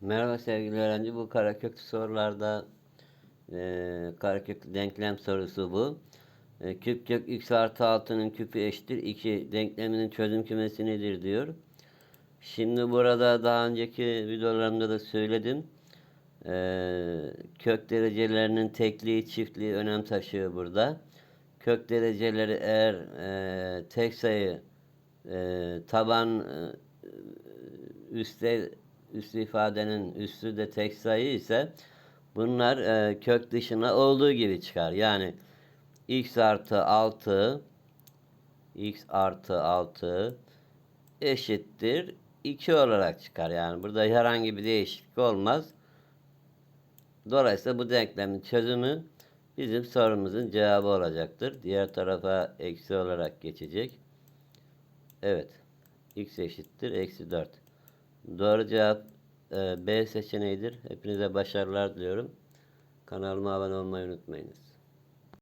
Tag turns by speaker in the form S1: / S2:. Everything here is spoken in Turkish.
S1: Merhaba sevgili öğrenci. Bu karaköklü sorularda e, karaköklü denklem sorusu bu. E, küp kök x artı 6'nın küpü eşittir 2 denkleminin çözüm kümesi nedir diyor. Şimdi burada daha önceki videolarımda da söyledim. E, kök derecelerinin tekliği çiftliği önem taşıyor burada. Kök dereceleri eğer e, tek sayı e, taban e, üstte üstü ifadenin üstü de tek sayı ise bunlar e, kök dışına olduğu gibi çıkar. Yani x artı 6 x artı 6 eşittir 2 olarak çıkar. Yani burada herhangi bir değişiklik olmaz. Dolayısıyla bu denklemin çözümü bizim sorumuzun cevabı olacaktır. Diğer tarafa eksi olarak geçecek. Evet. x eşittir eksi 4. Doğru cevap e, B seçeneğidir. Hepinize başarılar diliyorum. Kanalıma abone olmayı unutmayınız.